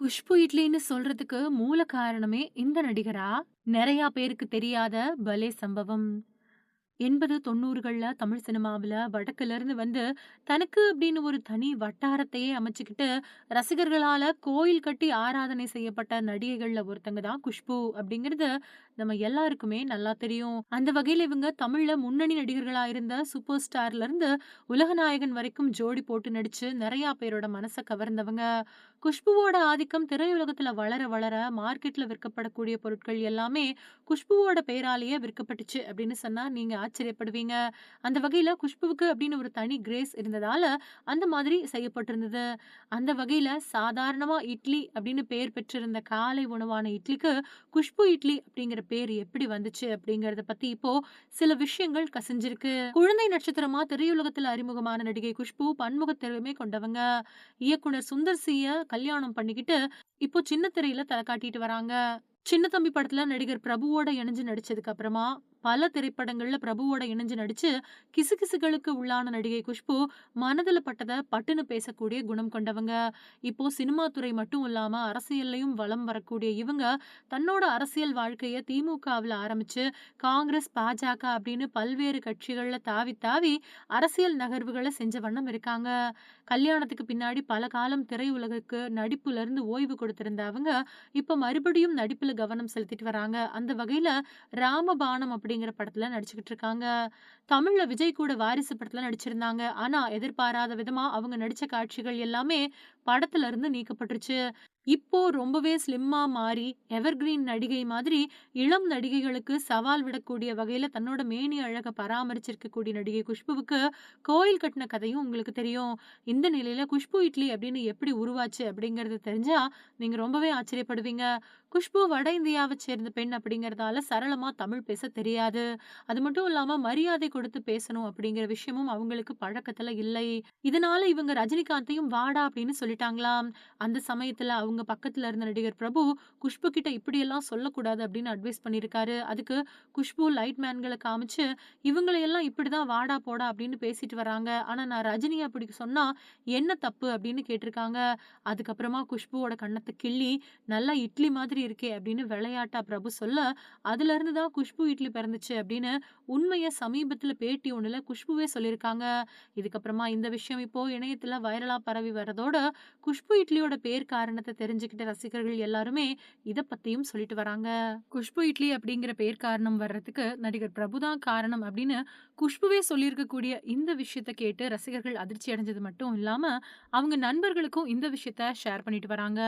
குஷ்பு இட்லின்னு சொல்றதுக்கு மூல காரணமே இந்த நடிகரா? நிறைய பேருக்கு தெரியாத பலே சம்பவம். 80, 90கள்ல தமிழ் சினிமாவுல வடக்குலருந்து வந்து, தனக்கு அப்படின்னு ஒரு தனி வட்டாரத்தையே அமைச்சுக்கிட்டு, ரசிகர்களால கோயில் கட்டி ஆராதனை செய்யப்பட்ட நடிகைகள்ல ஒருத்தங்க தான் குஷ்பு அப்படிங்கிறது நம்ம எல்லாருக்குமே நல்லா தெரியும். அந்த வகையில இவங்க தமிழ்ல முன்னணி நடிகர்களா இருந்த சூப்பர் ஸ்டார்லேருந்து உலகநாயகன் வரைக்கும் ஜோடி போட்டு நடிச்சு நிறையா பேரோட மனச கவர்ந்தவங்க. குஷ்புவோட ஆதிக்கம் திரையுலகத்துல வளர வளர மார்க்கெட்ல விற்கப்படக்கூடிய பொருட்கள் எல்லாமே குஷ்புவோட பெயராலேயே விற்கப்பட்டுச்சு அப்படின்னு சொன்னா நீங்க ஆச்சரியப்படுவீங்க. அந்த வகையில் குஷ்புவுக்கு அப்படின்னு ஒரு தனி கிரேஸ் இருந்ததால் அந்த மாதிரி செய்யப்பட்டிருந்தது. அந்த வகையில் சாதாரணமாக இட்லி அப்படின்னு பேர் பெற்றிருந்த காலை உணவான இட்லிக்கு, குஷ்பு இட்லி அப்படிங்கிற பேர் எப்படி வந்துச்சு அப்படிங்கிறத பற்றி இப்போ சில விஷயங்கள் கசிஞ்சிருக்கு. குழந்தை நட்சத்திரமா திரையுலகத்தில் அறிமுகமான நடிகை குஷ்பு பன்முகத் திறமை கொண்டவங்க. இயக்குனர் சுந்தர் சிய கல்யாணம் பண்ணிக்கிட்டு, இப்போ சின்ன திரையில தலை காட்டிட்டு வராங்க. சின்ன தம்பி படத்துல நடிகர் பிரபுவோட இணைஞ்சு நடிச்சதுக்கு அப்புறமா, பல திரைப்படங்கள்ல பிரபுவோட இணைஞ்சு நடிச்சு, கிசுகிசுகளுக்கு உள்ளான நடிகை குஷ்பு, மனதில் பட்டதை பட்டுன்னு பேசக்கூடிய குணம் கொண்டவங்க. இப்போ சினிமா துறை மட்டும் இல்லாம அரசியல்லையும் வலம் வரக்கூடிய இவங்க, தன்னோட அரசியல் வாழ்க்கைய திமுகவில் ஆரம்பிச்சு, காங்கிரஸ், பாஜக அப்படின்னு பல்வேறு கட்சிகள்ல தாவி தாவி அரசியல் நகர்வுகளை செஞ்ச வண்ணம் இருக்காங்க. கல்யாணத்துக்கு பின்னாடி பல காலம் திரையுலகுக்கு நடிப்புல இருந்து ஓய்வு கொடுத்திருந்த அவங்க, இப்ப மறுபடியும் நடிப்புல கவனம் செலுத்திட்டு வராங்க. அந்த வகையில அப்படி அப்படிங்கிற படத்துல நடிச்சுக்கிட்டு இருக்காங்க. தமிழ்ல விஜய் கூட வாரிசு படத்துல நடிச்சிருந்தாங்க. ஆனா எதிர்பாராத விதமா அவங்க நடிச்ச காட்சிகள் எல்லாமே படத்துல இருந்து நீக்கப்பட்டுருச்சு. இப்போ ரொம்பவே ஸ்லிம்மா மாறி, எவர்கிரீன் நடிகை மாதிரி இளம் நடிகைகளுக்கு சவால் விடக்கூடிய வகையில தன்னோட மேனி அழக பராமரிச்சிருக்கக்கூடிய நடிகை குஷ்புவுக்கு, கோயில் கட்டுன கதையும் உங்களுக்கு தெரியும். இந்த நிலையில குஷ்பு இட்லி அப்படின்னு எப்படி உருவாச்சு அப்படிங்கிறது தெரிஞ்சா, நீங்க ரொம்பவே ஆச்சரியப்படுவீங்க. குஷ்பு வட இந்தியாவை சேர்ந்த பெண் அப்படிங்கிறதால சரளமா தமிழ் பேச தெரியாது. அது மட்டும் இல்லாம மரியாதை கொடுத்து பேசணும் அப்படிங்கிற விஷயமும் அவங்களுக்கு பழக்கத்துல இல்லை. இதனால இவங்க ரஜினிகாந்தையும் வாடா அப்படின்னு சொல்லிட்டாங்களாம். அந்த சமயத்துல அவங்க பக்கத்துல இருந்த நடிகர் பிரபு, குஷ்பு கிட்ட இப்படியெல்லாம் சொல்லக்கூடாது அப்படின்னு அட்வைஸ் பண்ணியிருக்காரு. அதுக்கு குஷ்பு லைட் மேன்களை காமிச்சு, இவங்களையெல்லாம் இப்படிதான் வாடா, போடா அப்படின்னு பேசிட்டு வராங்க. ஆனா நான் ரஜினி அப்படி சொன்னா என்ன தப்பு அப்படின்னு கேட்டிருக்காங்க. அதுக்கப்புறமா குஷ்புவோட கண்ணத்தை கிள்ளி, நல்லா இட்லி மாதிரி இருக்கே அப்படின்னு விளையாட்டா பிரபு சொல்ல, அதுலருந்து தான் குஷ்பு இட்லி பிறந்துச்சு அப்படின்னு உண்மையை சமீபத்துல பேட்டி ஒண்ணுல குஷ்புவே சொல்லியிருக்காங்க. இதுக்கப்புறமா இந்த விஷயம் இப்போ இணையத்துல வைரலா பரவி வரதோட, குஷ்பு இட்லியோட பேர் காரணத்தை தெரிஞ்சுக்கிட்ட ரசிகர்கள் எல்லாருமே இத பத்தியும் சொல்லிட்டு வராங்க. குஷ்பு இட்லி அப்படிங்கிற பேர் காரணம் வர்றதுக்கு நடிகர் பிரபுதான் காரணம் அப்படின்னு குஷ்புவே சொல்லியிருக்கக்கூடிய இந்த விஷயத்த கேட்டு ரசிகர்கள் அதிர்ச்சி அடைஞ்சது மட்டும் இல்லாம, அவங்க நண்பர்களுக்கும் இந்த விஷயத்த ஷேர் பண்ணிட்டு வராங்க.